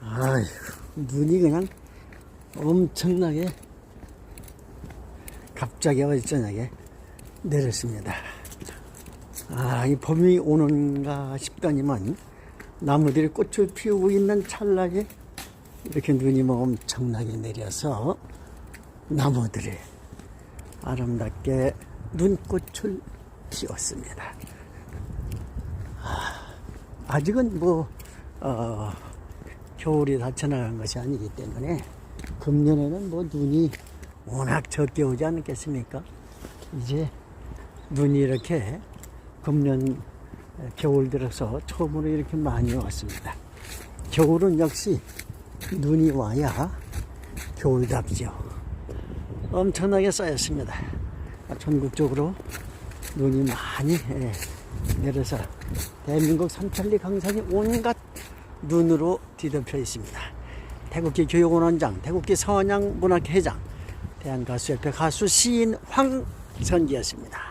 아휴, 눈이 그냥 엄청나게 갑자기 어제 저녁에 내렸습니다. 아, 이 봄이 오는가 싶더니만 나무들이 꽃을 피우고 있는 찰나에 이렇게 눈이 뭐 엄청나게 내려서 나무들이 아름답게 눈꽃을 피웠습니다. 아, 아직은 뭐, 어, 겨울이 다 지나간 것이 아니기 때문에 금년에는 뭐 눈이 워낙 적게 오지 않겠습니까? 이제 눈이 이렇게 금년 겨울 들어서 처음으로 이렇게 많이 왔습니다. 겨울은 역시 눈이 와야 겨울답죠. 엄청나게 쌓였습니다. 전국적으로 눈이 많이 예, 내려서 대한민국 삼천리 강산이 온갖 눈으로 뒤덮여 있습니다. 태국기 교육원원장, 태국기 서원양 문학회장, 대한가수협회 가수 시인 황선기였습니다.